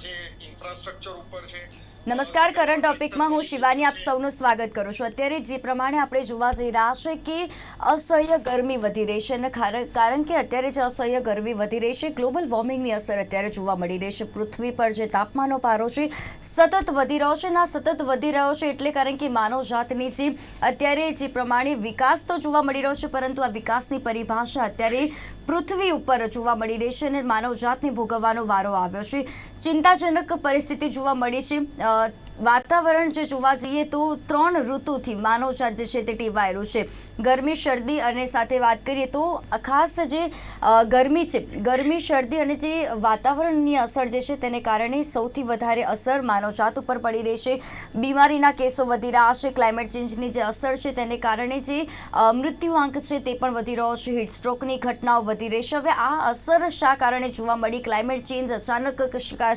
જે ઇન્ફ્રાસ્ટ્રક્ચર ઉપર છે નમસ્કાર કરંટ ટોપિકમાં હું શિવાની આપ સૌનું સ્વાગત કરું છું. અત્યારે જે પ્રમાણે આપણે જોવા જઈ રહ્યા છે કે અસહ્ય ગરમી વધી રહી છે અને કારણ કે અત્યારે જે અસહ્ય ગરમી વધી રહી છે, ગ્લોબલ વોર્મિંગની અસર અત્યારે જોવા મળી રહી છે. પૃથ્વી પર જે તાપમાનનો પારો છે, સતત વધી રહ્યો છે આ સતત વધી રહ્યો છે એટલે કારણ કે માનવજાતની જે અત્યારે જે પ્રમાણે વિકાસ તો જોવા મળી રહ્યો છે, પરંતુ આ વિકાસની પરિભાષા અત્યારે પૃથ્વી ઉપર જોવા મળી રહી છે અને માનવજાતને ભોગવવાનો વારો આવ્યો છે. ચિંતાજનક પરિસ્થિતિ જોવા મળી છે. uh, વાતાવરણ જે જોવા જઈએ તો ત્રણ ઋતુથી માનવજાત જે છે તે ટીવાયેલું છે. ગરમી, શરદી અને સાથે વાત કરીએ તો ખાસ જે ગરમી છે, ગરમી, શરદી અને જે વાતાવરણની અસર જે છે તેને કારણે સૌથી વધારે અસર માનવજાત ઉપર પડી રહી છે. બીમારીના કેસો વધી રહ્યા છે, ક્લાઇમેટ ચેન્જની જે અસર છે તેને કારણે જે મૃત્યુઆંક છે તે પણ વધી રહ્યો છે હિટસ્ટ્રોકની ઘટનાઓ વધી રહી છે. હવે આ અસર શા કારણે જોવા મળી? ક્લાઇમેટ ચેન્જ અચાનક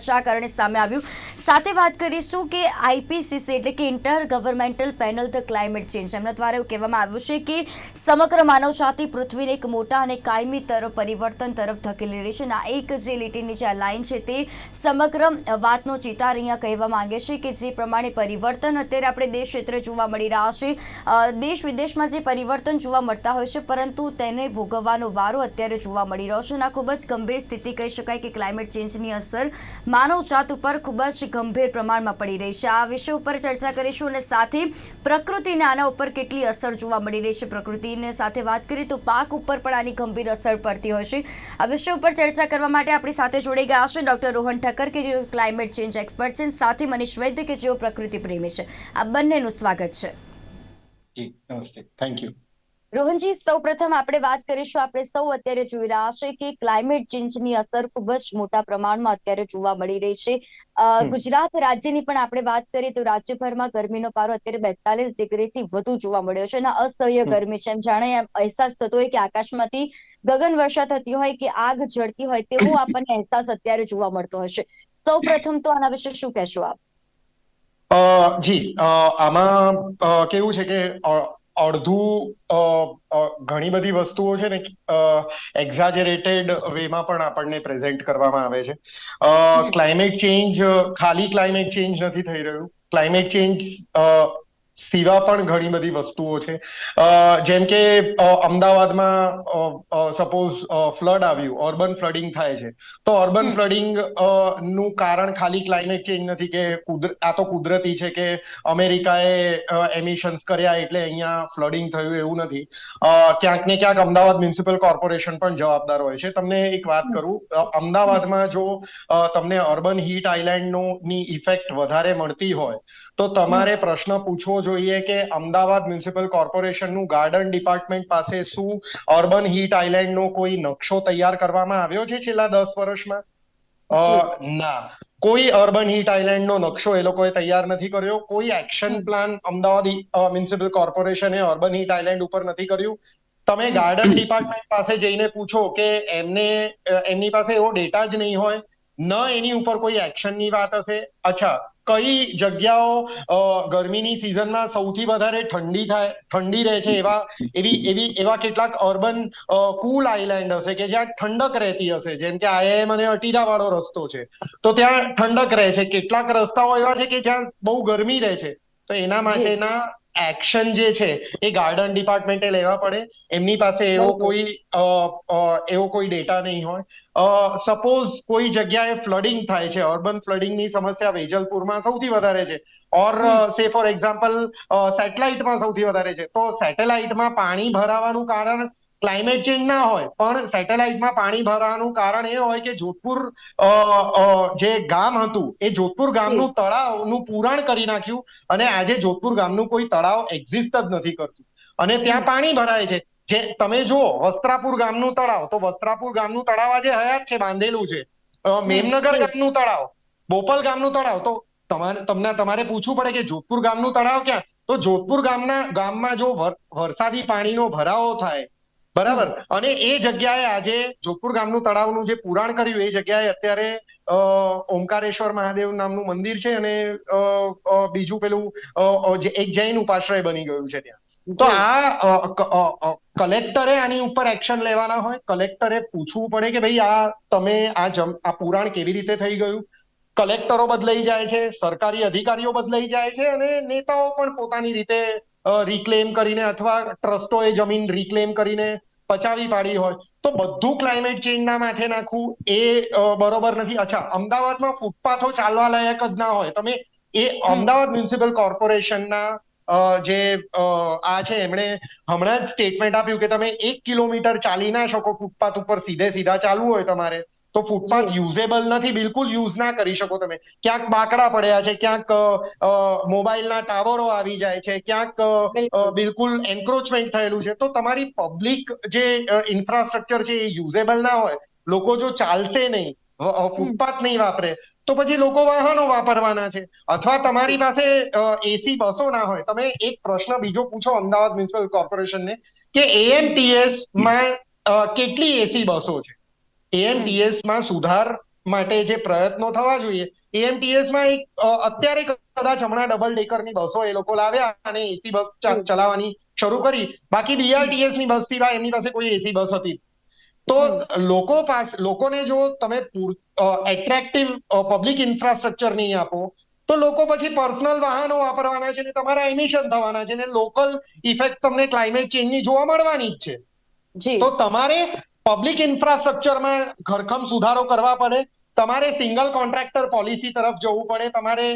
શા કારણે સામે આવ્યું? સાથે વાત કરીશું કે આઈપીસીસી એટલે કે intergovernmental panel the climate change. એમના દ્વારા એવું કહેવામાં આવ્યું છે કે સમગ્ર માનવજાતિ પૃથ્વીને એક મોટા અને કાયમી તરફ પરિવર્તન તરફ ધકેલી રહી છે અને આ એક જે લીટીની જે લાઇન છે તે સમગ્ર વાતનો ચિતાર અહીંયા કહેવા માંગે છે કે જે પ્રમાણે પરિવર્તન અત્યારે આપણે દેશ ક્ષેત્રે જોવા મળી રહ્યા છે. દેશ વિદેશમાં જે પરિવર્તન જોવા મળતા હોય છે, પરંતુ તેને ભોગવવાનો વારો અત્યારે જોવા મળી રહ્યો છે અને ખૂબ જ ગંભીર સ્થિતિ કહી શકાય કે ક્લાઇમેટ ચેન્જની અસર માનવજાત ઉપર ખૂબ જ ગંભીર પ્રમાણમાં પડી રહી છે. આ વિષય ઉપર ચર્ચા કરીશું અને સાથે પ્રકૃતિને આના ઉપર કેટલી અસર જોવા મળી રહી છે. પ્રકૃતિને સાથે વાત કરીએ તો પાક ઉપર પણ આની ગંભીર અસર પડતી હોય છે. આ વિષય ઉપર ચર્ચા કરવા માટે આપણી સાથે જોડાઈ ગયા છે ડોક્ટર રોહન ઠક્કર, કે જેઓ ક્લાઇમેટ ચેન્જ એક્સપર્ટ છે સાથે મનીષ વૈદ્ય, કે જેઓ પ્રકૃતિ પ્રેમી છે. આ બંનેનું સ્વાગત છે. જી, નમસ્તે. થેન્ક યુ રોહનજી સૌ પ્રથમ આપણે વાત કરીશું આપણે સૌ અત્યારે જોઈ રહ્યા છે કે ક્લાઇમેટ ચેન્જની અસર ખૂબ જ મોટા પ્રમાણમાં અત્યારે જોવા મળી રહી છે. ગુજરાત રાજ્યની પણ આપણે વાત કરીએ તો રાજ્યભરમાં ગરમીનો પારો અત્યારે બેતાલીસ ડિગ્રીથી વધુ જોવા મળ્યો છે અને અસહ્ય ગરમી છે. એમ જાણે એમ અહેસાસ થતો હોય કે આકાશમાંથી ગગન વર્ષા થતી હોય કે આગ જળતી હોય તેવો આપણને અહેસાસ અત્યારે જોવા મળતો હશે સૌ પ્રથમ તો આના વિશે શું કહેશો આપ? જી. આમાં કેવું છે કે અડધું ઘણી બધી વસ્તુઓ છે ને એક્ઝાજરેટેડ વેમાં પણ આપણને પ્રેઝન્ટ કરવામાં આવે છે. ક્લાઇમેટ ચેન્જ ખાલી ક્લાઇમેટ ચેન્જ નથી થઈ રહ્યું ક્લાઇમેટ ચેન્જ સિવા પણ ઘણી બધી વસ્તુઓ છે. જેમ કે અમદાવાદમાં સપોઝ ફ્લડ આવ્યું અર્બન ફ્લડિંગ થાય છે. તો અર્બન. ફ્લડિંગનું કારણ ખાલી ક્લાઇમેટ ચેન્જ નથી કે આ તો કુદરતી છે કે અમેરિકાએ એમિશન્સ કર્યા એટલે અહીંયા ફ્લડિંગ થયું એવું નથી. ક્યાંક ને ક્યાંક અમદાવાદ મ્યુનિસિપલ કોર્પોરેશન પણ જવાબદાર હોય છે. તમને એક વાત કરું અમદાવાદમાં જો તમને અર્બન હીટ આઇલેન્ડનો ની ઇફેક્ટ વધારે મળતી હોય તો તમારે પ્રશ્ન પૂછવો જોઈએ કે અમદાવાદ મ્યુનિસિપલ કોર્પોરેશનનું ગાર્ડન ડિપાર્ટમેન્ટ પાસે શું અર્બન હીટ આઇલેન્ડનો કોઈ નકશો તૈયાર કરવામાં આવ્યો છે છેલ્લા દસ વર્ષમાં? ના. કોઈ અર્બન હીટ આઇલેન્ડનો નકશો એ લોકોએ તૈયાર નથી કર્યો. કોઈ એક્શન પ્લાન અમદાવાદ મ્યુનિસિપલ કોર્પોરેશને અર્બન હીટ આઇલેન્ડ ઉપર નથી કર્યું? તમે ગાર્ડન ડિપાર્ટમેન્ટ પાસે જઈને પૂછો કે એમને એમની પાસે એવો ડેટા જ નહીં હોય ન એની ઉપર કોઈ એક્શનની વાત હશે? અચ્છા કઈ જગ્યાઓ ગરમીની સિઝનમાં સૌથી વધારે ઠંડી થાય ઠંડી રહે છે એવા એવી એવી એવા કેટલાક અર્બન કુલ આઇલેન્ડ હશે કે જ્યાં ઠંડક રહેતી હશે? જેમ કે આઈઆઈએમ અને અટીરા વાળો રસ્તો છે. તો ત્યાં ઠંડક રહે છે. કેટલાક રસ્તાઓ એવા છે કે જ્યાં બહુ ગરમી રહે છે. તો એના માટેના એક્શન જે છે એ ગાર્ડન ડિપાર્ટમેન્ટે લેવા પડે. એમની પાસે એવો કોઈ એવો કોઈ ડેટા નહીં હોય. સપોઝ કોઈ જગ્યાએ ફ્લડિંગ થાય છે અર્બન ફ્લડિંગની સમસ્યા વેજલપુરમાં સૌથી વધારે છે. ઓર સે ફોર એક્ઝામ્પલ સેટેલાઇટમાં સૌથી વધારે છે. તો સેટેલાઇટમાં પાણી ભરાવાનું કારણ ક્લાઇમેટ ચેન્જ ના હોય પણ સેટેલાઇટમાં પાણી ભરાવાનું કારણ એ હોય કે જોધપુર જે ગામ હતું એ જોધપુર ગામનું તળાવનું પુરાણ કરી નાખ્યું અને આજે જોધપુર ગામનું કોઈ તળાવ એક્ઝિસ્ટ જ નથી કરતું. અને ત્યાં પાણી ભરાય છે. જે તમે જુઓ વસ્ત્રાપુર ગામનું તળાવ તો વસ્ત્રાપુર ગામનું તળાવ આજે હયાત છે બાંધેલું છે. મેમનગર. ગામનું તળાવ બોપલ ગામનું તળાવ તો તમારે તમને તમારે પૂછવું પડે કે જોધપુર ગામનું તળાવ ક્યાં? તો જોધપુર ગામના ગામમાં જો વરસાદી પાણીનો ભરાવો થાય બરાબર? અને એ જગ્યાએ આજે જોધપુર ગામનું તળાવનું જે પુરાણ કર્યું એ જગ્યાએ અત્યારે ઓમકારેશ્વર મહાદેવ નામનું મંદિર છે અને બીજું પેલું એક જૈન ઉપાશ્રય બની ગયું છે ત્યાં. તો આ કલેક્ટરે આની ઉપર એક્શન લેવાના હોય કલેક્ટરે પૂછવું પડે કે ભાઈ આ તમે આ જમ આ પુરાણ કેવી રીતે થઈ ગયું? કલેક્ટરો બદલાઈ જાય છે સરકારી અધિકારીઓ બદલાઈ જાય છે અને નેતાઓ પણ પોતાની રીતે રિક્લેમ કરીને અથવા ટ્રસ્ટોએ જમીન રિક્લેમ કરીને પચાવી પાડી હોય તો બધું ક્લાઇમેટ ચેન્જના માથે નાખવું એ બરોબર નથી. અચ્છા અમદાવાદમાં ફૂટપાથો ચાલવા લાયક જ ના હોય. તમે એ અમદાવાદ મ્યુનિસિપલ કોર્પોરેશનના જે આ છે એમણે હમણાં જ સ્ટેટમેન્ટ આપ્યું કે તમે એક કિલોમીટર ચાલી ના શકો ફૂટપાથ ઉપર સીધે સીધા ચાલવું હોય તમારે. તો ફૂટપાથ યુઝેબલ નથી બિલકુલ યુઝ ના કરી શકો તમે. ક્યાંક બાકડા પડ્યા છે ક્યાંક મોબાઈલના ટાવરો આવી જાય છે ક્યાંક બિલકુલ. એન્ક્રોચમેન્ટ થયેલું છે. તો તમારી પબ્લિક જે ઇન્ફ્રાસ્ટ્રક્ચર છે એ યુઝેબલ ના હોય. લોકો જો ચાલશે નહીં ફૂટપાથ નહીં વાપરે તો પછી લોકો વાહનો વાપરવાના છે. અથવા તમારી પાસે એસી બસો ના હોય. તમે એક પ્રશ્ન બીજો પૂછો અમદાવાદ મ્યુનિસિપલ કોર્પોરેશનને કે એએમટીએસમાં કેટલી એસી બસો છે? એએમટીએસમાં સુધાર માટે જે પ્રયત્નો થવા જોઈએ એએમટીએસમાં એક અત્યારે કદાચ હમણાં ડબલ ડેકરની બસો એ લોકો લાવ્યા અને એસી બસ ચલાવવાની શરૂ કરી. બાકી બીઆરટીએસની બસ સિવાય એમની પાસે કોઈ એસી બસ હતી તો લોકો પાસ લોકોને જો તમે એટ્રેક્ટિવ પબ્લિક ઇન્ફ્રાસ્ટ્રક્ચર નહીં આપો તો લોકો પછી પર્સનલ વાહનો વાપરવાના છે ને તમારા એમિશન થવાના છે ને લોકલ ઇફેક્ટ તમને ક્લાઇમેટ ચેન્જની જોવા મળવાની જ છે. તો તમારે પબ્લિક ઇન્ફ્રાસ્ટ્રક્ચરમાં ઘરખમ સુધારો કરવા પડે. તમારે સિંગલ કોન્ટ્રાક્ટર પોલિસી તરફ જવું પડે. તમારે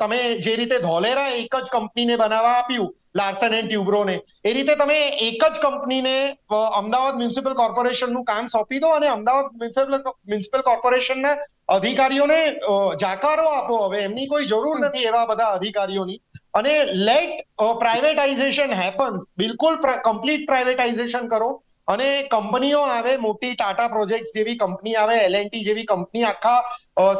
તમે જે રીતે ધોલેરા એક જ કંપનીને બનાવવા આપ્યું લાર્સન એન્ડ ટ્યુબ્રોને એ રીતે તમે એક જ કંપનીને અમદાવાદ મ્યુનિસિપલ કોર્પોરેશનનું કામ સોંપી દો અને અમદાવાદ મ્યુનિસિપલ મ્યુનિસિપલ કોર્પોરેશનના અધિકારીઓને જાકારો આપો. હવે એમની કોઈ જરૂર નથી એવા બધા અધિકારીઓની. અને લેટ પ્રાઇવેટાઇઝેશન હેપન્સ બિલકુલ કમ્પ્લીટ પ્રાઇવેટાઇઝેશન કરો. અને કંપનીઓ આવે, મોટી ટાટા પ્રોજેક્ટ જેવી કંપની આવે એલએનટી જેવી કંપની, આખા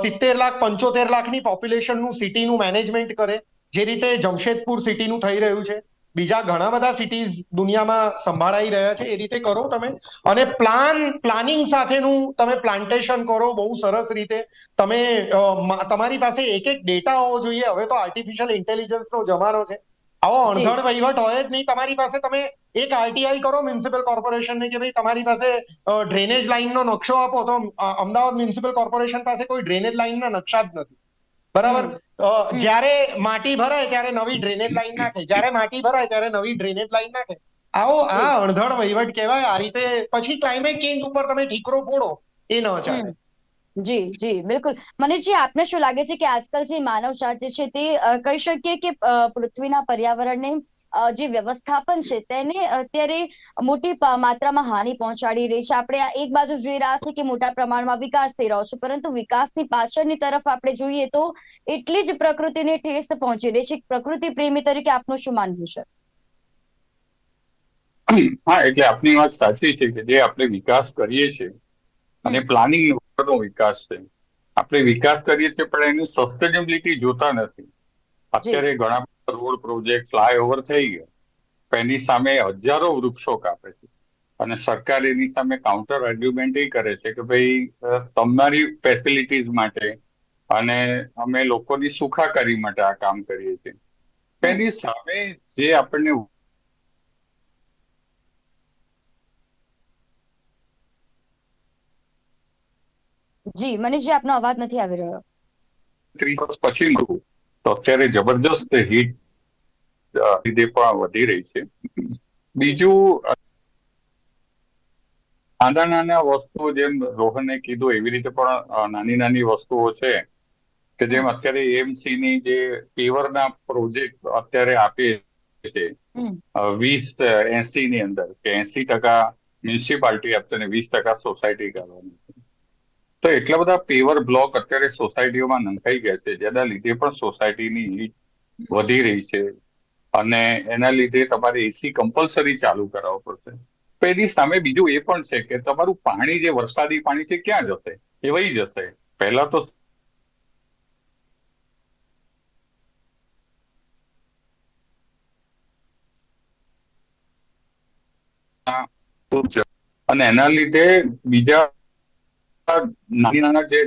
સિત્તેર લાખ, પંચોતેર લાખની પોપ્યુલેશનનું સિટીનું મેનેજમેન્ટ કરે. જે રીતે જમશેદપુર સિટીનું થઈ રહ્યું છે. બીજા ઘણા બધા સિટીઝ દુનિયામાં સંભાળાઈ રહ્યા છે એ રીતે કરો તમે. અને પ્લાન પ્લાનિંગ સાથેનું તમે પ્લાન્ટેશન કરો બહુ સરસ રીતે. તમે તમારી પાસે એક એક ડેટા હોવો જોઈએ. હવે તો આર્ટિફિશિયલ ઇન્ટેલિજન્સનો જમાનો છે. આવો. અણધડ વહીવટ હોય જ નહીં. તમારી પાસે તમે એક આરટીઆઈ કરો મ્યુનિસિપલ કોર્પોરેશનને કે ભાઈ તમારી પાસે ડ્રેનેજ લાઇનનો નકશો આપો તો અમદાવાદ મ્યુનિસિપલ કોર્પોરેશન પાસે કોઈ ડ્રેનેજ લાઇનના નકશા જ નથી. બરાબર? જ્યારે માટી ભરાય ત્યારે નવી ડ્રેનેજ લાઈન નાખે. જ્યારે માટી ભરાય ત્યારે નવી ડ્રેનેજ લાઈન નાખે. આવો આ અણધડ વહીવટ કહેવાય. આ રીતે પછી ક્લાઇમેટ ચેન્જ ઉપર તમે ઠીકરો ફોડો એ ન ચાલે. જી જી બિલકુલ. મનીષજી આપને શું લાગે છે કે આજકાલ જે માનવ સાચ છે તે કહી શકીએ કે પૃથ્વીના પર્યાવરણને જે વ્યવસ્થાપન છે તેને અત્યારે મોટી માત્રામાં હાનિ પહોંચાડી રહી છે. આપણે આ એક બાજુ જોઈ રહ્યા છે કે મોટા પ્રમાણમાં વિકાસ થઈ રહ્યો છે પરંતુ વિકાસની પાછળની તરફ આપણે જોઈએ તો એટલી જ પ્રકૃતિને ઠેસ પહોંચી રહી છે. પ્રકૃતિ પ્રેમી તરીકે આપનું શું માનવું છે? હા એટલે આપની વાત સાચી છે કે જે આપણે વિકાસ કરીએ છીએ અને પ્લાનિંગ વગરનો વિકાસ છે. આપણે વિકાસ કરીએ છીએ પણ એની સસ્ટેનેબિલિટી જોતા નથી. અત્યારે ઘણા રોડ પ્રોજેક્ટ ફ્લાયઓવર થઈ ગયો. એની સામે હજારો વૃક્ષો કાપે છે. અને સરકાર એની સામે કાઉન્ટર આર્ગ્યુમેન્ટ એ કરે છે કે ભાઈ તમારી ફેસિલિટીઝ માટે અને અમે લોકોની સુખાકારી માટે આ કામ કરીએ છીએ. એની સામે જે આપણને જી મનીષજી આપનો અવાજ નથી આવી રહ્યો. ત્રીસ પછી તો અત્યારે જબરજસ્ત હીટ લીધે પણ વધી રહી છે. બીજું નાના નાના વસ્તુઓ જેમ રોહને કીધું એવી રીતે પણ નાની નાની વસ્તુઓ છે કે જેમ અત્યારે એમસી ની જે પેવરના પ્રોજેક્ટ અત્યારે આપે છે. વીસ એસી ની અંદર કે એસી ટકા મ્યુનિસિપાલિટી આપશે અને વીસ ટકા સોસાયટી કરવાની. તો એટલા બધા પેવર બ્લોક અત્યારે સોસાયટીઓમાં નંખાઈ ગયા છે. જેના લીધે પણ સોસાયટીની હીટ વધી રહી છે. અને એના લીધે તમારે એસી કમ્પલસરી ચાલુ કરાવવો પડશે. તો એની સામે બીજું એ પણ છે કે તમારું પાણી જે વરસાદી પાણી છે ક્યાં જશે? એ વહી જશે. પહેલા તો અને એના લીધે બીજા નાની નાના જે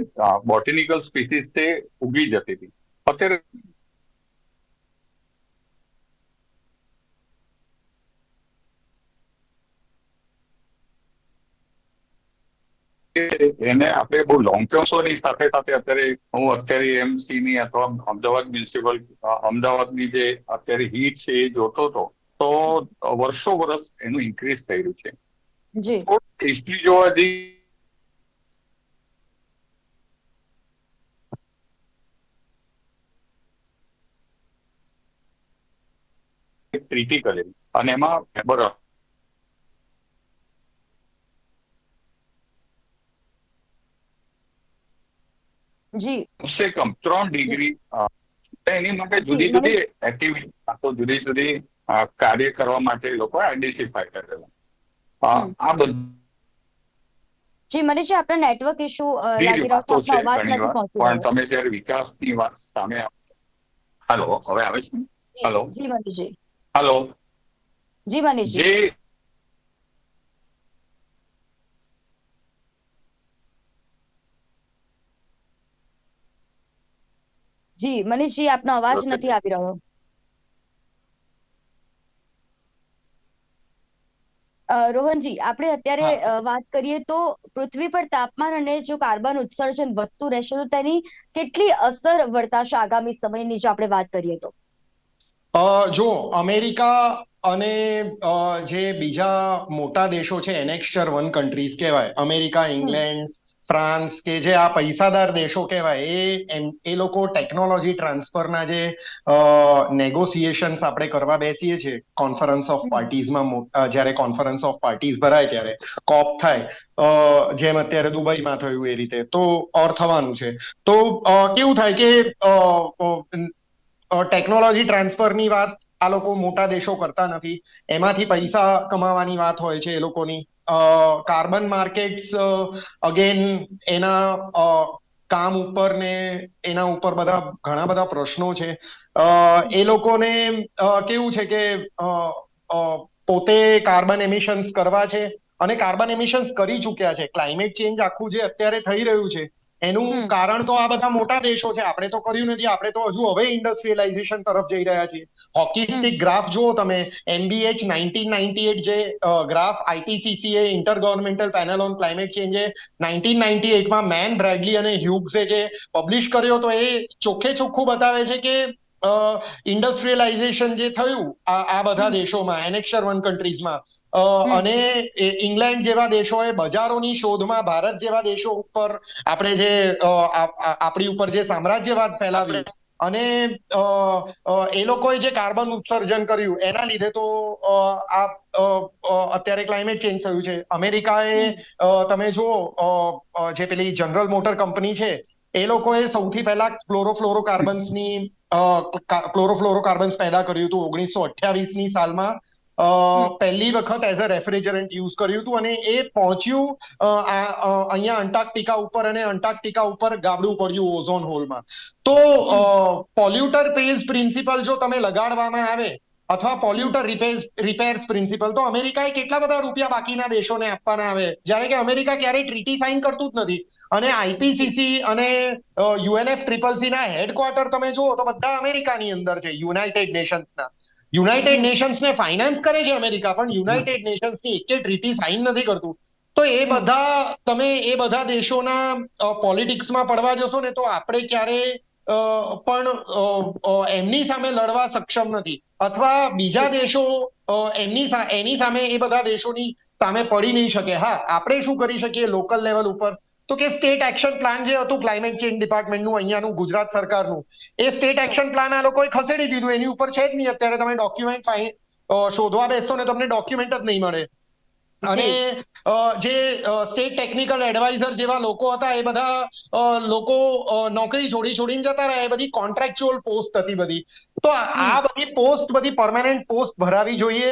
બોટેનિકલ સ્પીસીસ તે ઉગી જતી હતી. અત્યારે એને આપણે બહુ લોંગ ટર્મની સાથે સાથે અત્યારે હું અત્યારે એમસી ની અથવા અમદાવાદ મ્યુનિસિપલ અમદાવાદની જે અત્યારે હીટ છે એ જોતો હતો તો વર્ષો વર્ષ એનું ઇન્ક્રીઝ થઈ રહ્યું છે. હિસ્ટ્રી જોવા જઈએ ટ્રીટી કરેલી અને એમાં બરાબર. જી. કમસે કમ ત્રણ ડિગ્રી એની માટે જુદી જુદી એક્ટિવિટી તો જુદી જુદી કાર્ય કરવા માટે લોકો આઈડેન્ટિફાય કરેલા આ બધું જી મનીષ આપણે નેટવર્ક ઇશ્યુ લાગી રહ્યો છે અવાજ નથી પહોંચી પણ તમે જ્યારે વિકાસની વાત સામે હાલો હવે આવે છે? હેલો. જી મનીષજી હાલો. જી મનીષજી. જે મનીષજી આપનો અવાજ. નથી આવી રહ્યો. રોહનજી આપણે અત્યારે વાત કરીએ તો પૃથ્વી પર તાપમાન અને જો કાર્બન ઉત્સર્જન વધતું રહેશે તો તેની કેટલી અસર વર્તાશે આગામી સમયની જો આપણે વાત કરીએ તો? જો અમેરિકા અને જે બીજા મોટા દેશો છે એનેક્સ્ટર વન કન્ટ્રીઝ કહેવાય અમેરિકા ઇંગ્લેન્ડ ફ્રાન્સ કે જે આ પૈસાદાર દેશો કહેવાય એ એ લોકો ટેકનોલોજી ટ્રાન્સફરના જે નેગોસિએશન્સ આપણે કરવા બેસીએ છીએ. Conference of. પાર્ટીઝમાં જ્યારે કોન્ફરન્સ ઓફ પાર્ટીઝ ભરાય ત્યારે કોપ થાય જેમ અત્યારે દુબઈમાં થયું એ રીતે તો ઓર થવાનું છે. તો કેવું થાય કે ટેકનોલોજી ટ્રાન્સફરની વાત આ લોકો મોટા દેશો કરતા નથી. એમાંથી પૈસા કમાવાની વાત હોય છે એ લોકોની. કાર્બન માર્કેટ્સ અગેન એના કામ ઉપર ને એના ઉપર બધા ઘણા બધા પ્રશ્નો છે. એ લોકોને કેવું છે કે પોતે કાર્બન એમિશન્સ કરવા છે અને કાર્બન એમિશન્સ કરી ચૂક્યા છે. ક્લાઇમેટ ચેન્જ આખું જે અત્યારે થઈ રહ્યું છે એનું કારણ તો આ બધા મોટા દેશો છે. આપણે તો કર્યું નથી. આપણે તો હજુ હવે ઇન્ડસ્ટ્રીયલાઇઝેશન તરફ જઈ રહ્યા છીએ. હોકીસ્ટિક ગ્રાફ જુઓ તમે. એમબીએચ નાઇન્ટીન નાઇન્ટી એટ જે ગ્રાફ આઈપીસીસીએ inter governmental panel on climate ચેન્જે નાઇન્ટીન નાઇન્ટી એટમાં મેન બ્રેડલી અને હ્યુગ્સે જે પબ્લિશ કર્યો તો એ ચોખ્ખે ચોખ્ખું બતાવે છે કે ઇન્ડસ્ટ્રીયલાઇઝેશન જે થયું આ બધા. દેશોમાં એનેક્શર વન કન્ટ્રીઝમાં. અને ઇંગ્લેન્ડ જેવા દેશોએ બજારોની શોધમાં ભારત જેવા દેશો ઉપર આપણે જે આપણી ઉપર જે સામ્રાજ્યવાદ ફેલાવ્યું અને એ લોકોએ જે કાર્બન ઉત્સર્જન કર્યું એના લીધે તો આ અત્યારે ક્લાઇમેટ ચેન્જ થયું છે. અમેરિકાએ. તમે જુઓ જે પેલી જનરલ મોટર કંપની છે એ લોકોએ સૌથી પહેલા ક્લોરોફ્લોરોકાર્બન્સની ક્લોરોફ્લોરોકાર્બન્સ પેદા કર્યું હતું ઓગણીસો અઠ્યાવીસની સાલમાં. પહેલી વખત એઝ અ રેફ્રિજરન્ટ યુઝ કર્યું હતું અને એ પહોંચ્યું અહીંયા અંટાર્કટિકા ઉપર અને અંટાર્કટિકા ઉપર ગાબડું પડ્યું ઓઝોન હોલમાં. તો પોલ્યુટર પેઝ પ્રિન્સિપલ જો તમે લગાડવામાં આવે અથવા પોલ્યુટર રિપેર્સ પ્રિન્સિપલ, તો અમેરિકાએ કેટલા બધા રૂપિયા બાકીના દેશોને આપવાના આવે? જ્યારે કે અમેરિકા ક્યારેય ટ્રીટી સાઇન કરતું જ નથી. અને આઈપીસીસી અને યુએનએફ ટ્રિપલ સી ના હેડક્વાર્ટર તમે જુઓ તો બધા અમેરિકાની અંદર છે યુનાઇટેડ નેશન્સના યુનાઇટેડ નેશન્સને ફાઇનાન્સ કરે છે અમેરિકા પણ યુનાઇટેડ નેશન્સની એક ટ્રીટી સાઇન નથી કરતું. તો એ બધા તમે એ બધા દેશોના પોલિટિક્સમાં પડવા જશો ને તો આપણે ક્યારે પણ એમની સામે લડવા સક્ષમ નથી. અથવા બીજા દેશો એમની એની સામે એ બધા દેશોની સામે પડી નહીં શકે. હા આપણે શું કરી શકીએ? લોકલ લેવલ ઉપર તો કે સ્ટેટ એક્શન પ્લાન જે હતું ક્લાઇમેટ ચેન્જ ડિપાર્ટમેન્ટનું અહીંયાનું ગુજરાત સરકારનું એ સ્ટેટ એક્શન પ્લાન આ લોકોએ ખસેડી દીધું. એની ઉપર છે જ નહીં. અત્યારે તમે ડોક્યુમેન્ટ શોધવા બેસશો ને તમને ડોક્યુમેન્ટ જ નહીં મળે. અને જે સ્ટેટ ટેકનિકલ એડવાઇઝર જેવા લોકો હતા એ બધા લોકો નોકરી છોડી છોડીને જતા રહ્યા. એ બધી કોન્ટ્રાક્ચ્યુઅલ પોસ્ટ હતી બધી. તો આ બધી પોસ્ટ બધી પરમાનન્ટ પોસ્ટ ભરાવી જોઈએ.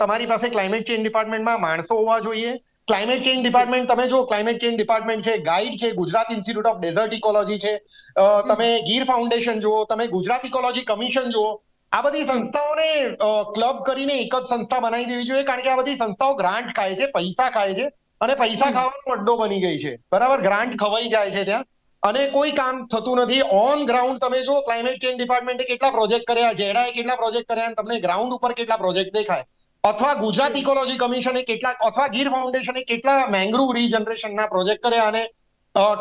તમારી પાસે ક્લાઇમેટ ચેન્જ ડિપાર્ટમેન્ટમાં માણસો હોવા જોઈએ. ક્લાઇમેટ ચેન્જ ડિપાર્ટમેન્ટ તમે જો ક્લાઇમેટ ચેન્જ ડિપાર્ટમેન્ટ છે ગાઈડ છે Gujarat institute of desert ecology છે. તમે ગીર ફાઉન્ડેશન જુઓ તમે ગુજરાત ઇકોલોજી કમિશન જુઓ આ બધી સંસ્થાઓને ક્લબ કરીને એક જ સંસ્થા બનાવી દેવી જોઈએ કારણ કે આ બધી સંસ્થાઓ ગ્રાન્ટ ખાય છે પૈસા ખાય છે અને પૈસા ખાવાનો અડ્ડો બની ગઈ છે. બરાબર? ગ્રાન્ટ ખવાઈ જાય છે ત્યાં. અને કોઈ કામ થતું નથી. ઓન ગ્રાઉન્ડ તમે જો ક્લાઇમેટ ચેન્જ ડિપાર્ટમેન્ટે કેટલા પ્રોજેક્ટ કર્યા જેડાએ કેટલા પ્રોજેક્ટ કર્યા અને તમને ગ્રાઉન્ડ ઉપર કેટલા પ્રોજેક્ટ દેખાય. અથવા ગુજરાત ઇકોલોજી કમિશને કેટલા અથવા ગીર ફાઉન્ડેશને કેટલા મેંગ્રુવ રીજનરેશનના પ્રોજેક્ટ કર્યા અને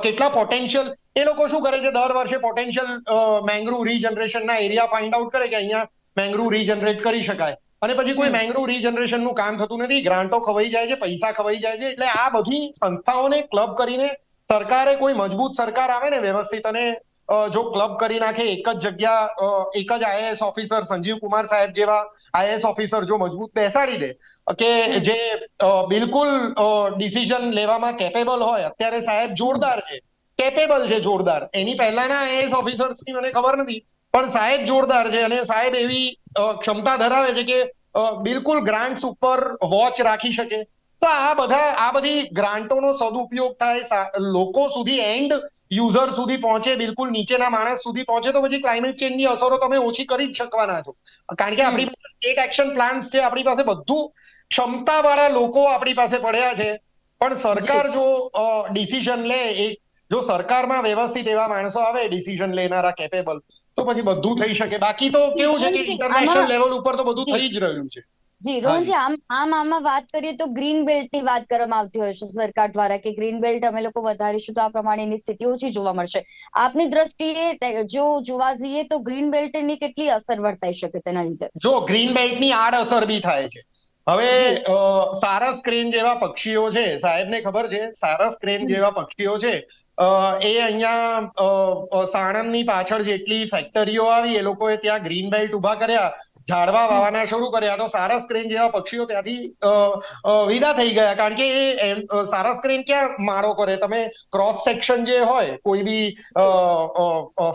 કેટલા પોટેન્શિયલ એ લોકો શું કરે છે? દર વર્ષે પોટેન્શિયલ મેંગ્રુવ રીજનરેશનના એરિયા ફાઇન્ડ આઉટ કરે કે અહીંયા મેંગ્રુવ રીજનરેટ કરી શકાય. અને પછી કોઈ. મેંગ્રુવ રીજનરેશનનું કામ થતું નથી. ગ્રાન્ટો ખવાઈ જાય છે પૈસા ખવાઈ જાય છે. એટલે આ બધી સંસ્થાઓને ક્લબ કરીને સરકારે કોઈ મજબૂત સરકાર આવે ને વ્યવસ્થિત અને જો ક્લબ કરી નાખે એક જ જગ્યા એક જ આઈએએસ ઓફિસર સંજીવ કુમાર સાહેબ જેવા આઈએએસ ઓફિસર જો મજબૂત બેસાડી દે કે જે બિલકુલ ડિસિઝન લેવામાં કેપેબલ હોય અત્યારે સાહેબ જોરદાર છે. કેપેબલ છે જોરદાર. એની પહેલાના આઈએએસ ઓફિસર્સની મને ખબર નથી પણ સાહેબ જોરદાર છે અને સાહેબ એવી ક્ષમતા ધરાવે છે કે બિલકુલ ગ્રાન્ટ્સ ઉપર વોચ રાખી શકે. તો આ બધા આ બધી ગ્રાન્ટોનો સદુપયોગ થાય લોકો સુધી એન્ડ યુઝર સુધી પહોંચે બિલકુલ નીચેના માણસ સુધી પહોંચે તો પછી ક્લાઇમેટ ચેન્જની અસરો તમે ઓછી કરી જ શકવાના છો. કારણ કે આપણી પાસે સ્ટેટ એક્શન પ્લાન્સ છે આપણી પાસે બધું ક્ષમતાવાળા લોકો આપણી પાસે પડ્યા છે. પણ સરકાર જો. ડિસિઝન લે એક જો સરકારમાં વ્યવસ્થિત એવા માણસો આવે ડિસિઝન લેનારા કેપેબલ તો પછી બધું થઈ શકે. બાકી તો કેવું છે કે ઇન્ટરનેશનલ લેવલ ઉપર તો બધું થઈ જ રહ્યું છે. જી રોહનજી આમ આમ આમાં વાત કરીએ તો ગ્રીન બેલ્ટની વાત કરવામાં આવતી હોય છે સરકાર દ્વારા કે ગ્રીન બેલ્ટ અમે લોકો વધારીશું તો આ પ્રમાણેની સ્થિતિ ઓછી જોવા મળશે. આપની દ્રષ્ટિએ જો જોવા જઈએ તો ગ્રીન બેલ્ટની કેટલી અસર વર્તાઈ શકે તેના લીધે? જો ગ્રીન બેલ્ટની આડઅસર બી થાય છે. હવે સારસ ક્રેન જેવા પક્ષીઓ છે સાહેબને ખબર છે સારસ ક્રેન જેવા પક્ષીઓ છે એ અહીંયા સાણંદની પાછળ જેટલી ફેક્ટરીઓ આવી એ લોકોએ ત્યાં ગ્રીન બેલ્ટ ઊભા કર્યા ઝાડવા વાવાના શરૂ કર્યા તો સારસ ક્રેન જેવા પક્ષીઓ ત્યાંથી વિદા થઈ ગયા. કારણ કે એ સારસ ક્રેન ક્યાં માળો કરે? તમે ક્રોસ સેક્શન જે હોય, કોઈ બી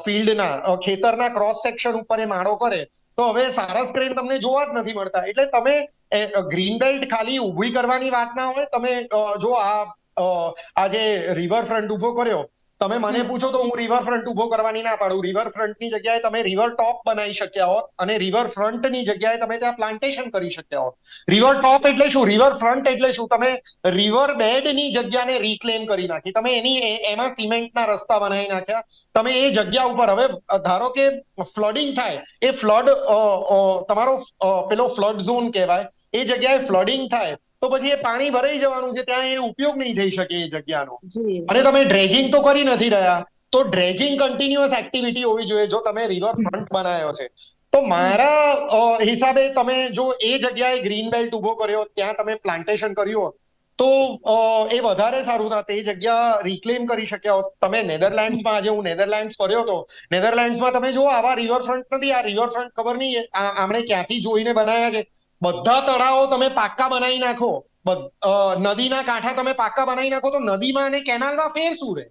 ફિલ્ડના ખેતરના ક્રોસ સેક્શન ઉપર એ માળો કરે, તો હવે સારસ ક્રેન તમને જોવા જ નથી મળતા. એટલે તમે ગ્રીન બેલ્ટ ખાલી ઊભી કરવાની વાત ના હોય. તમે જો આ આજે રિવર ફ્રન્ટ ઊભો કર્યો તમે મને પૂછો તો હું રિવરફ્રન્ટ ઊભો કરવાની ના પાડું. રિવરફ્રન્ટની જગ્યાએ તમે રિવર ટોપ બનાવી શક્યા હોત અને રિવરફ્રન્ટની જગ્યાએ તમે ત્યાં પ્લાન્ટેશન કરી શક્યા હોત. રિવર ટોપ એટલે શું? રિવરફ્રન્ટ એટલે શું? તમે રિવર બેડની જગ્યાને રિક્લેમ કરી નાખી. તમે એની એમાં સિમેન્ટના રસ્તા બનાવી નાખ્યા. તમે એ જગ્યા ઉપર હવે ધારો કે ફ્લડિંગ થાય એ ફ્લડ તમારો પેલો ફ્લડ ઝોન કહેવાય. એ જગ્યાએ ફ્લડિંગ થાય તો પછી એ પાણી ભરાઈ જવાનું છે ત્યાં એ ઉપયોગ નહીં થઈ શકે એ જગ્યાનો. અને તમે ડ્રેજિંગ તો કરી નથી રહ્યા તો ડ્રેજિંગ કન્ટિન્યુઅસ એક્ટિવિટી હોવી જોઈએ જો તમે રિવર ફ્રન્ટ બનાવ્યો છે. તો મારા હિસાબે તમે જો એ જગ્યાએ ગ્રીન બેલ્ટ ઊભો કર્યો ત્યાં તમે પ્લાન્ટેશન કર્યું હોત તો એ વધારે સારું થાત. એ જગ્યા રિક્લેમ કરી શક્યા હોત. તમે નેધરલેન્ડ્સમાં આજે હું નેધરલેન્ડ્સ ફર્યો હતો નેધરલેન્ડ્સમાં તમે જુઓ આવા રિવરફ્રન્ટ નથી આ રિવરફ્રન્ટ ખબર નહીં આમણે ક્યાંથી જોઈને બનાવ્યા છે. બધા તળાવો તમે પાક્કા બનાવી નાખો. નદીના કાંઠા તમે પાક્કા બનાવી નાખો તો નદીમાં અને કેનાલમાં ફેર શું રહે?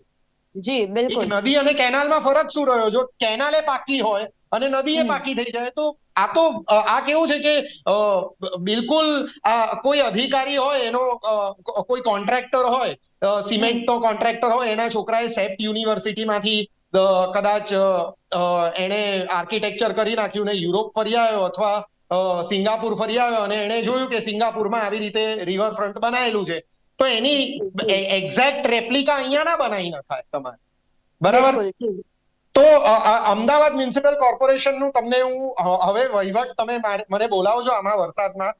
જી બિલકુલ. નદી અને કેનાલમાં ફરક શું રહ્યો? જો કેનાલે પાકી હોય અને નદી એ પાકી થઈ જાય તો આ તો આ કેવું છે કે બિલકુલ આ કોઈ અધિકારી હોય એનો કોઈ કોન્ટ્રાક્ટર હોય સિમેન્ટનો કોન્ટ્રાક્ટર હોય એના છોકરાએ સેપ્ટ યુનિવર્સિટીમાંથી કદાચ એણે આર્કિટેક્ચર કરી નાખ્યું ને યુરોપ ફરી આવ્યો અથવા સિંગાપુર ફરી આવ્યો અને એણે જોયું કે સિંગાપુરમાં આવી રીતે રિવરફ્રન્ટ બનાવેલું છે. તો એની એક્ઝેક્ટ રેપ્લિકા અહીંયા ના બનાવી નખાય તમારે. બરાબર? તો અમદાવાદ મ્યુનિસિપલ કોર્પોરેશનનું તમને હું હવે વહીવટ તમે મને બોલાવજો આમાં વરસાદમાં.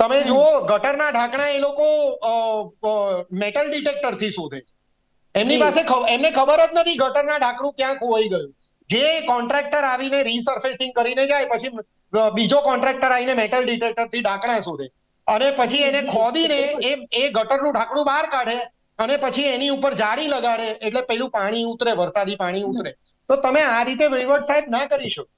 તમે જુઓ ગટરના ઢાંકણા એ લોકો મેટલ ડિટેક્ટરથી શોધે છે. એમની પાસે એમને ખબર જ નથી ગટરના ઢાંકણું ક્યાં ખોવાઈ ગયું. જે કોન્ટ્રાક્ટર આવીને રીસર્ફેસિંગ કરીને જાય, પછી બીજો કોન્ટ્રાક્ટર આવીને મેટલ ડિટેક્ટરથી ઢાંકણા શોધે. અને પછી એને ખોદીને એ એ ગટરનું ઢાંકણું બહાર કાઢે અને પછી એની ઉપર જાળી લગાડે, એટલે પેલું પાણી ઉતરે, વરસાદી પાણી ઉતરે. તો તમે આ રીતે વહીવટ સાહેબ ના કરી શકો.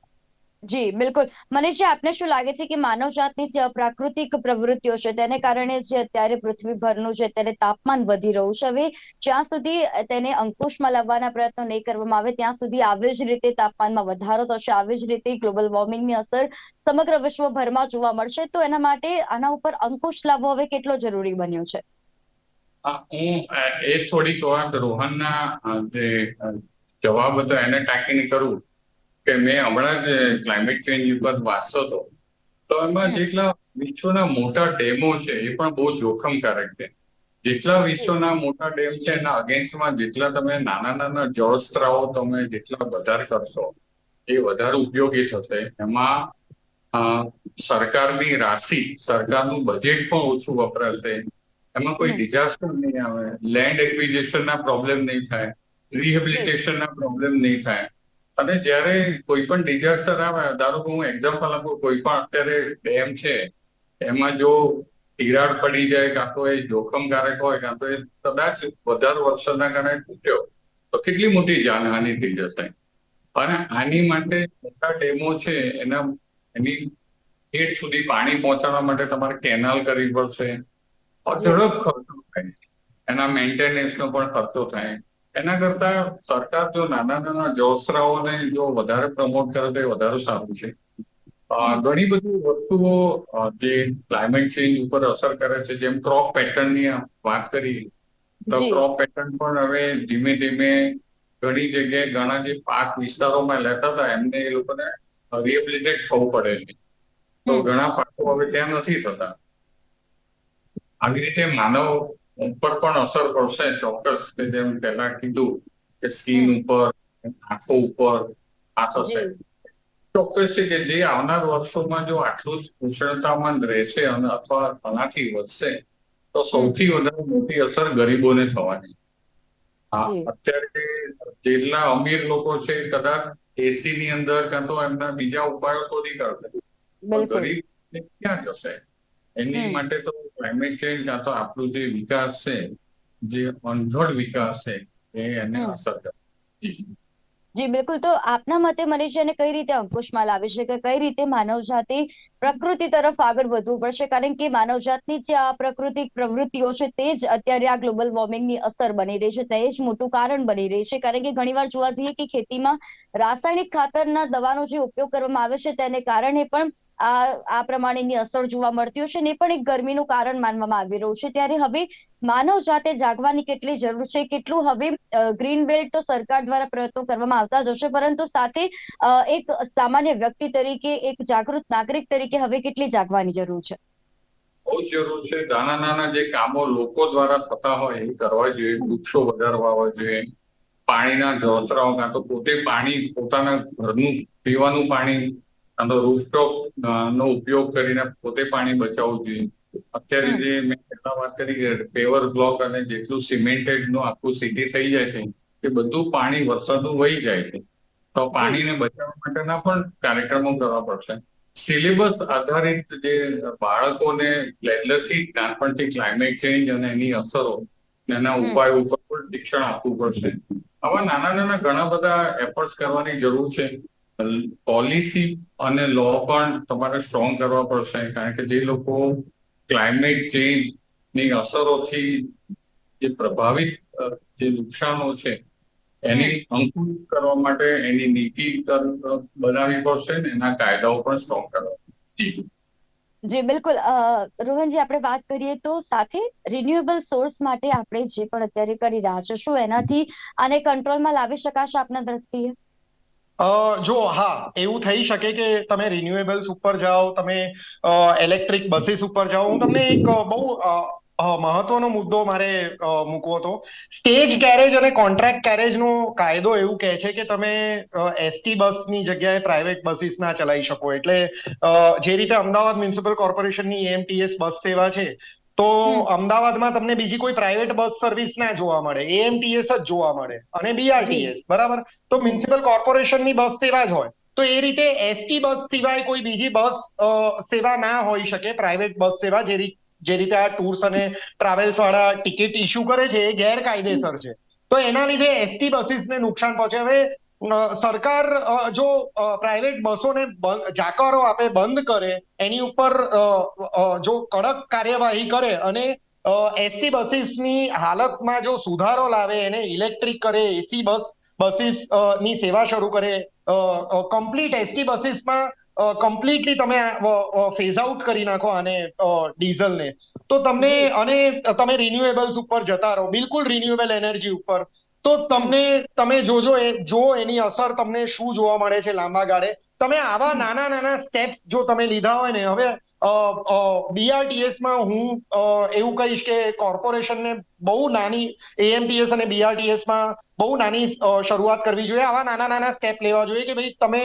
જી, બિલકુલ. મનીષજી આપને શું લાગે છે કે માનવજાતની જે પ્રાકૃતિક પ્રવૃત્તિઓ છે, તેને કારણે જે અત્યારે પૃથ્વી ભરનું છે અત્યારે તાપમાન વધી રહ્યું છે, હવે જ્યાં સુધી તેને અંકુશમાં લાવવાના પ્રયત્નો નહીં કરવામાં આવે, ત્યાં સુધી આવી જ રીતે તાપમાનમાં વધારો થશે, આવી જ રીતે ગ્લોબલ વોર્મિંગની અસર સમગ્ર વિશ્વભરમાં જોવા મળશે. તો એના માટે આના ઉપર અંકુશ લાવવો હવે કેટલો જરૂરી બન્યો છે? હું એ થોડીક વાત રોહનના જે જવાબ હતો એને ટાંકીને કરું. કે મેં હમણાં જ ક્લાઇમેટ ચેન્જ ઉપર વાંચતો હતો. તો એમાં જેટલા વિશ્વના મોટા ડેમો છે એ પણ બહુ જોખમકારક છે. જેટલા વિશ્વના મોટા ડેમ છે એના અગેન્સ્ટમાં જેટલા તમે નાના નાના જળસ્ત્રાવો તમે જેટલા વધારે કરશો એ વધારે ઉપયોગી થશે. એમાં સરકારની રાશિ સરકારનું બજેટ પણ ઓછું વપરાશે. એમાં કોઈ. ડિઝાસ્ટર નહીં આવે. લેન્ડ એક્વિઝિશનના પ્રોબ્લેમ નહીં થાય. રિહેબિલિટેશનના પ્રોબ્લેમ નહીં થાય. અને જ્યારે કોઈ પણ ડિઝાસ્ટર આવે, ધારો કે હું એક્ઝામ્પલ આપું કોઈ પણ અત્યારે ડેમ છે, એમાં જો તિરાડ પડી જાય, કાં તો એ જોખમકારક હોય, કાં તો એ કદાચ વધારે વરસાદના કારણે તૂટ્યો, તો કેટલી મોટી જાનહાનિ થઈ જશે. અને આની માટે મોટા ડેમો છે, એના, એની ઠેઠ સુધી પાણી પહોંચાડવા માટે તમારે કેનાલ કરવી પડશે. અઢળક ખર્ચો થાય. એના મેન્ટેનન્સનો પણ ખર્ચો થાય. એના કરતા સરકાર જો નાના નાના જોસરાઓને જો વધારે પ્રમોટ કરે તો એ વધારે સારું છે. ઘણી બધી વસ્તુઓ જે ક્લાઇમેટ ચેન્જ ઉપર અસર કરે છે જેમ ક્રોપ પેટર્નની વાત કરી તો ક્રોપ પેટર્ન પણ હવે ધીમે ધીમે ઘણી જગ્યાએ ઘણા જે પાક વિસ્તારોમાં લેતા હતા એમને એ લોકોને રિહેબિલિટેટ થવું પડે છે. તો ઘણા પાકો હવે ત્યાં નથી થતા. આવી રીતે માનવ ઉપર પણ અસર પડશે. ચોક્કસ કે જેમ પહેલા કીધું કે સ્કીન ઉપર આંખો ઉપર આ થશે. ચોક્કસ છે કે જે આવનાર વર્ષોમાં જો આટલું જ કુશળતામાં રહેશે અને અથવા આનાથી વધશે તો સૌથી વધારે મોટી અસર ગરીબોને થવાની. અત્યારે જેટલા અમીર લોકો છે કદાચ એસી ની અંદર કાં તો એમના બીજા ઉપાયો શોધી કાઢશે. ગરીબ ક્યાં જશે? એની માટે તો ક્લાઇમેટ ચેન્જ કાં તો આપણું જે વિકાસ છે જે અનઘડ વિકાસ છે એ એને અસર કરે. જી. બિલકુલ. તો આપના મતે મનીષાને કઈ રીતે અંકુશમાં લાવી છે કે કઈ રીતે માનવજાતિ પ્રકૃતિ તરફ આગળ વધવું પડશે? કારણ કે માનવજાતની જે આ પ્રાકૃતિક પ્રવૃત્તિઓ છે તે જ અત્યારે આ ગ્લોબલ વોર્મિંગની અસર બની રહી છે તે જ મોટું કારણ બની રહી છે. કારણ કે ઘણીવાર જોવા જઈએ કે ખેતીમાં રાસાયણિક ખાતરના દવાનો જે ઉપયોગ કરવામાં આવે છે તેને કારણે પણ આ આ પ્રમાણેની અસર જોવા મળતી હશે ને પણ એક ગરમીનું કારણ માનવામાં આવી રહ્યું છે. ત્યારે હવે માનવ જાતે જાગવાની કેટલી જરૂર છે? કેટલું હવે ગ્રીન બેલ્ટ તો સરકાર દ્વારા પ્રયત્નો કરવામાં આવતા જ હશે, પરંતુ સાથે એક સામાન્ય વ્યક્તિ તરીકે, એક જાગૃત નાગરિક તરીકે હવે કેટલી જાગવાની જરૂર છે? બહુ જરૂર છે. નાના નાના જે કામો લોકો દ્વારા થતા હોય, એ કરવા જોઈએ. વૃક્ષો વધારવા હોય જોઈએ. પાણીના જળતરાઓ કાં તો પોતે પાણી, પોતાના ઘરનું પીવાનું પાણી કાં તો રૂફટોપ નો ઉપયોગ કરીને પોતે પાણી બચાવવું જોઈએ. અત્યારે જે મેં પહેલા વાત કરી કે પેવર બ્લોક અને જેટલું સિમેન્ટેડનું આખું સિટી થઈ જાય છે એ બધું પાણી વરસાદનું વહી જાય છે. તો પાણીને બચાવવા માટેના પણ કાર્યક્રમો કરવા પડશે. સિલેબસ આધારિત જે બાળકોને પહેલેથી નાનપણથી ક્લાઇમેટ ચેન્જ અને એની અસરો એના ઉપાય ઉપાયો ઉપર પણ શિક્ષણ આપવું પડશે. આવા નાના નાના ઘણા બધા એફર્ટ્સ કરવાની જરૂર છે. પોલિસી અને લો પણ તમારે સ્ટ્રોંગ કરવા પડશે કારણ કે જે લોકો ક્લાઇમેટ ચેન્જની અસરોથી જે પ્રભાવિત જે નુકસાનો છે એની અંકુશ કરવા માટે એની નીતિ બનાવવી પડશે ને એના કાયદાઓ પણ સ્ટ્રોંગ કરવા. જી. જી બિલકુલ. રોહનજી આપણે વાત કરીએ તો સાથે રિન્યુએબલ સોર્સ માટે આપણે જે પણ અત્યારે કરી રહ્યા છો શું એનાથી આને કંટ્રોલમાં લાવી શકાશે આપના દ્રષ્ટિએ? અ જો હા, એવું થઈ શકે કે તમે રિન્યુએબલ્સ ઉપર જાઓ, તમે ઇલેક્ટ્રિક બસીસ ઉપર જાઓ. હું તમને એક બહુ મહત્વનો મુદ્દો મારે મૂકવો હતો. સ્ટેજ કેરેજ અને કોન્ટ્રાક્ટ કેરેજનો કાયદો એવું કહે છે કે તમે એસટી બસની જગ્યાએ પ્રાઇવેટ બસીસ ના ચલાવી શકો. એટલે જે રીતે અમદાવાદ મ્યુનિસિપલ કોર્પોરેશનની એમટીએસ બસ સેવા છે તો અમદાવાદમાં તમને બીજી કોઈ પ્રાઇવેટ બસ સર્વિસ ના જોવા મળે. એએમટીએસ જ જોવા મળે. અને બીઆરટીએસ બરાબર? તો મ્યુનિસિપલ કોર્પોરેશનની બસ સેવા જ હોય. તો એ રીતે એસટી બસ સિવાય કોઈ બીજી બસ સેવા ના હોઈ શકે. પ્રાઇવેટ બસ સેવા જે જે રીતે આ ટૂર્સ અને ટ્રાવેલ્સ વાળા ટિકિટ ઇસ્યુ કરે છે એ ગેરકાયદેસર છે. તો એના લીધે એસટી બસીસને નુકસાન પહોંચે હવે સરકાર જો પ્રાઇવેટ બસોને જાકારો આપે બંધ કરે એની ઉપર જો કડક કાર્યવાહી કરે અને એસટી બસીસની હાલતમાં જો સુધારો લાવે એને ઇલેક્ટ્રિક કરે એસી બસ બસીસની સેવા શરૂ કરે કમ્પ્લીટ એસટી બસીસમાં કમ્પ્લીટલી તમે ફેઝ આઉટ કરી નાખો આને ડીઝલને તો તમને અને તમે રિન્યુએબલ્સ ઉપર જતા રહો બિલકુલ રિન્યુએબલ એનર્જી ઉપર. તો તમને તમે જોજો એ જો એની અસર તમને શું જોવા મળે છે લાંબા ગાળે. તમે આવા નાના નાના સ્ટેપ્સ જો તમે લીધા હોય ને હવે બીઆરટીએસમાં હું એવું કહીશ કે કોર્પોરેશનને બહુ નાની એએમટીએસ અને બીઆરટીએસમાં બહુ નાની શરૂઆત કરવી જોઈએ. આવા નાના નાના સ્ટેપ લેવા જોઈએ કે ભાઈ તમે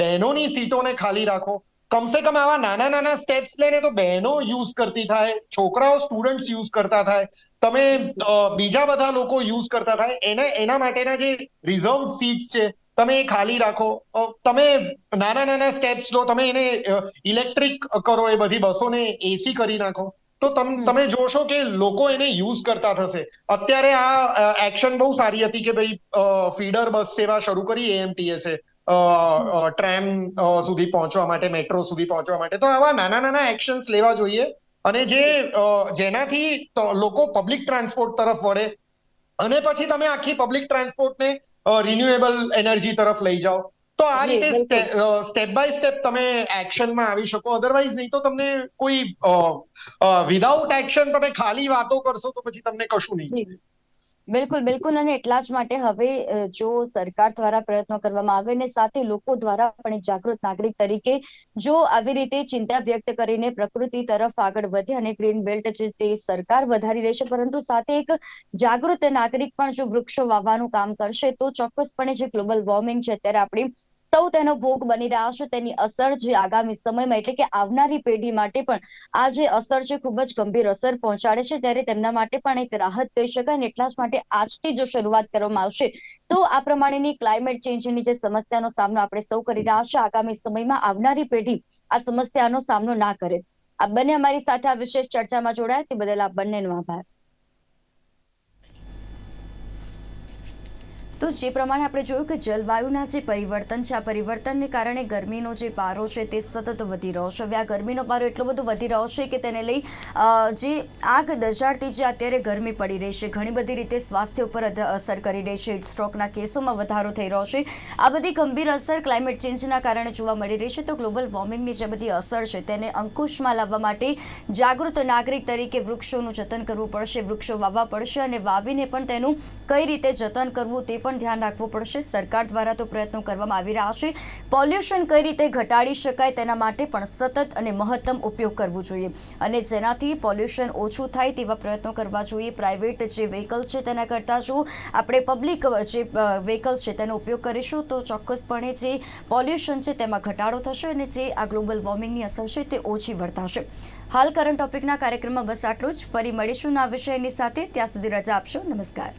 બહેનોની સીટોને ખાલી રાખો. કમસે કમ આવા નાના નાના સ્ટેપ્સ લઈને તો બહેનો યુઝ કરતી થાય, છોકરાઓ સ્ટુડન્ટ્સ યુઝ કરતા થાય, તમે બીજા બધા લોકો યુઝ કરતા થાય, એના એના માટેના જે રિઝર્વ સીટ્સ છે, તમે એ ખાલી રાખો. તમે નાના નાના સ્ટેપ્સ લો, તમે એને ઇલેક્ટ્રિક કરો, એ બધી બસોને એસી કરી નાખો. તો તમે જોશો કે લોકો એને યુઝ કરતા થશે. અત્યારે આ એક્શન બહુ સારી હતી કે ભાઈ ફીડર બસ સેવા શરૂ કરી એએમટીએસે ટ્રેમ સુધી પહોંચવા માટે મેટ્રો સુધી પહોંચવા માટે. તો આવા નાના નાના એક્શન્સ લેવા જોઈએ. અને જે જેનાથી લોકો પબ્લિક ટ્રાન્સપોર્ટ તરફ વળે. અને પછી તમે આખી પબ્લિક ટ્રાન્સપોર્ટને રિન્યુએબલ એનર્જી તરફ લઈ જાઓ. તો આ રીતે સ્ટેપ બાય સ્ટેપ તમે એક્શનમાં આવી શકો. અધરવાઇઝ નહીં તો તમને કોઈ વિધાઉટ એક્શન તમે ખાલી વાતો કરશો તો પછી તમને કશું નહીં. બિલકુલ બિલકુલ. અને એટલા જ માટે હવે જો સરકાર દ્વારા પ્રયત્નો કરવામાં આવે ને સાથે લોકો દ્વારા પણ જાગૃત નાગરિક તરીકે જો આવી રીતે ચિંતા વ્યક્ત કરીને પ્રકૃતિ તરફ આગળ વધે અને ગ્રીન બેલ્ટ છે તે સરકાર વધારી રહેશે પરંતુ સાથે એક જાગૃત નાગરિક પણ જો વૃક્ષો વાવવાનું કામ કરશે, તો ચોક્કસપણે જે ગ્લોબલ વોર્મિંગ છે, અત્યારે આપણી સૌ તેનો ભોગ બની રહ્યા છે તેની અસર જે આગામી સમયમાં એટલે કે આવનારી પેઢી માટે પણ આ જે અસર છે ખૂબ જ ગંભીર અસર પહોંચાડે છે. ત્યારે તેમના માટે પણ એક રાહત કહી શકાય અને એટલા જ માટે આજથી જો શરૂઆત કરવામાં આવશે, તો આ પ્રમાણેની ક્લાઇમેટ ચેન્જની જે સમસ્યાનો સામનો આપણે સૌ કરી રહ્યા છે આગામી સમયમાં આવનારી પેઢી આ સમસ્યાનો સામનો ના કરે. આ બંને અમારી સાથે આ વિશેષ ચર્ચામાં જોડાયા. તે બદલ આ બંનેનો આભાર. તો જે પ્રમાણે આપણે જોયું કે જલવાયુના જે પરિવર્તન છે, આ પરિવર્તનને કારણે ગરમીનો જે પારો છે તે સતત વધી રહ્યો છે. હવે આ ગરમીનો પારો એટલો બધો વધી રહ્યો છે કે તેને લઈ જે આગ દજાડતી જે અત્યારે ગરમી પડી રહી છે, ઘણી બધી રીતે સ્વાસ્થ્ય ઉપર અસર કરી રહી છે. સ્ટ્રોકના કેસોમાં વધારો થઈ રહ્યો છે. આ બધી ગંભીર અસર ક્લાઇમેટ ચેન્જના કારણે જોવા મળી રહી છે. તો ગ્લોબલ વોર્મિંગની જે બધી અસર છે તેને અંકુશમાં લાવવા માટે જાગૃત નાગરિક તરીકે વૃક્ષોનું જતન કરવું પડશે. વૃક્ષો વાવવા પડશે અને વાવીને પણ તેનું કઈ રીતે જતન કરવું તે પણ ધ્યાન રાખવું પડશે. સરકાર દ્વારા તો પ્રયત્નો કરવામાં આવી રહ્યા છે. પોલ્યુશન કઈ રીતે ઘટાડી શકાય તેના માટે પણ સતત અને મહત્તમ ઉપયોગ કરવો જોઈએ. અને જેનાથી પોલ્યુશન ઓછું થાય તેવા પ્રયત્નો કરવા જોઈએ. પ્રાઇવેટ જે વ્હીકલ્સ છે તેના કરતાં જો આપણે પબ્લિક જે વ્હીકલ્સ છે તેનો ઉપયોગ કરીશું તો ચોક્કસપણે જે પોલ્યુશન છે તેમાં ઘટાડો થશે અને જે આ ગ્લોબલ વોર્મિંગની અસર છે તે ઓછી વર્તાશે. હાલ કરંટ ટોપિકના કાર્યક્રમમાં બસ આટલું જ. ફરી મળીશું આ વિષયની સાથે. ત્યાં સુધી રજા આપશો. નમસ્કાર.